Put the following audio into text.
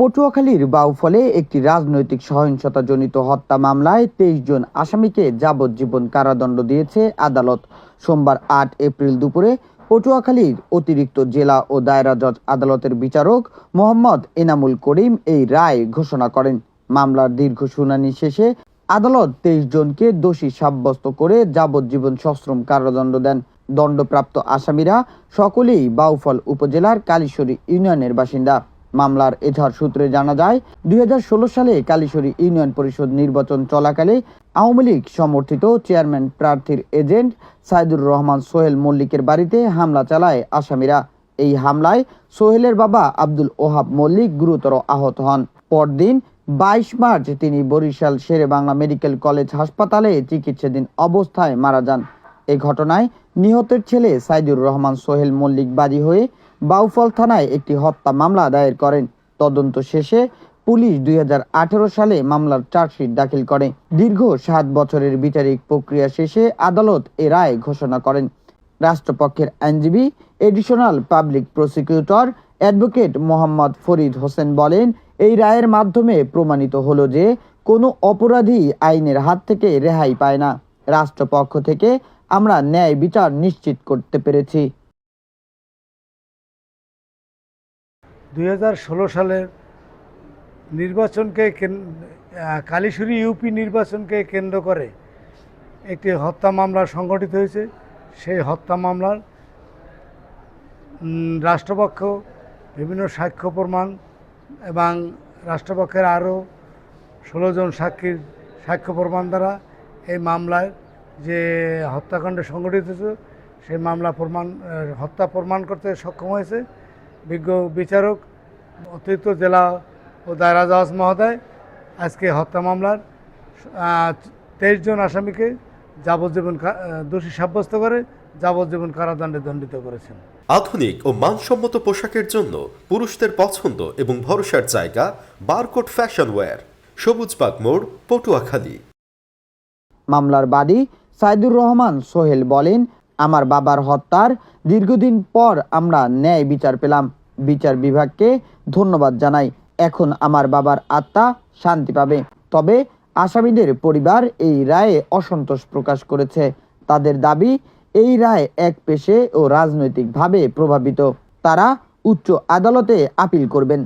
পটুয়াখালীর বাউফলে একটি রাজনৈতিক সহিংসতাজনিত হত্যা মামলায় তেইশ জন আসামিকে যাবজ্জীবন কারাদণ্ড দিয়েছে আদালত। সোমবার আট এপ্রিল দুপুরে পটুয়াখালীর অতিরিক্ত জেলা ও দায়রা জজ আদালতের বিচারক মোহাম্মদ এনামুল করিম এই রায় ঘোষণা করেন। মামলার দীর্ঘ শুনানি শেষে আদালত তেইশ জনকে দোষী সাব্যস্ত করে যাবজ্জীবন সশ্রম কারাদণ্ড দেন। দণ্ডপ্রাপ্ত আসামিরা সকলেই বাউফল উপজেলার কালীশ্বরী ইউনিয়নের বাসিন্দা। মামলার এজাহার সূত্রে জানা যায়, দুই সালে কালীশ্বরী ইউনিয়ন পরিষদ নির্বাচন চলাকালে আওয়ামী লীগ সমর্থিত চেয়ারম্যান প্রার্থীর এজেন্ট সাইদুর রহমান সোহেল মল্লিকের বাড়িতে হামলা চালায় আসামিরা। এই হামলায় সোহেলের বাবা আব্দুল ওহাব মল্লিক গুরুতর আহত হন। পরদিন বাইশ মার্চ তিনি বরিশাল শেরে বাংলা মেডিকেল কলেজ হাসপাতালে চিকিৎসাধীন অবস্থায় মারা যান। এ ঘটনায় নিহতের ছেলে সাইদুর রহমান সোহেল মল্লিক বাদী হয়ে বাউফল থানায় একটি হত্যা মামলা দায়ের করেন। তদন্ত শেষে পুলিশ দুই হাজার আঠারো সালে মামলার চার্জশিট দাখিল করে। দীর্ঘ সাত বছরের বিচারিক প্রক্রিয়া শেষে আদালত এ রায় ঘোষণা করেন। রাষ্ট্রপক্ষের আইনজীবী, additional public prosecutor advocate Mohammad Farid Hossain বলেন, এই রায়ের মাধ্যমে প্রমাণিত হলো যে কোনো অপরাধী আইনের হাত থেকে রেহাই পায় না। রাষ্ট্রপক্ষ থেকে আমরা ন্যায় বিচার নিশ্চিত করতে পেরেছি। দুই হাজার ষোলো সালের নির্বাচনকে কালীশুরি ইউপি নির্বাচনকে কেন্দ্র করে একটি হত্যা মামলা সংগঠিত হয়েছে। সেই হত্যা মামলার রাষ্ট্রপক্ষ বিভিন্ন সাক্ষ্য প্রমাণ এবং রাষ্ট্রপক্ষের আরও ষোলো জন সাক্ষীর সাক্ষ্য প্রমাণ দ্বারা এই মামলায় যে হত্যাকাণ্ড সংগঠিত হয়েছে, সেই মামলা প্রমাণ হত্যা প্রমাণ করতে সক্ষম হয়েছে। বিজ্ঞ বিচারক অতিরিক্ত জেলা ও দায়রা জজ মহোদয় আজকে হত্যা মামলার তেইশ জন আসামিকে যাবজ্জীবন দোষী সাব্যস্ত করে যাবজ্জীবন কারাদণ্ডে দণ্ডিত করেছেন। আধুনিক ও মানসম্মত পোশাকের জন্য পুরুষদের পছন্দ এবং ভরসার জায়গা বারকোট ফ্যাশন ওয়্যার। সবুজবাগ মোড় পটুয়াখালী। মামলার বাদী সাইদুর রহমান সোহেল বলেন আমার বাবার হত্যার দীর্ঘদিন পর আমরা ন্যায় বিচার পেলাম। বিচার বিভাগকে ধন্যবাদ জানাই। এখন আমার বাবার আত্মা শান্তি পাবে। তবে আসামিদের পরিবার এই রায়ে অসন্তোষ প্রকাশ করেছে। তাদের দাবি, এই রায় এক পেশে ও রাজনৈতিকভাবে প্রভাবিত। তারা উচ্চ আদালতে আপিল করবেন।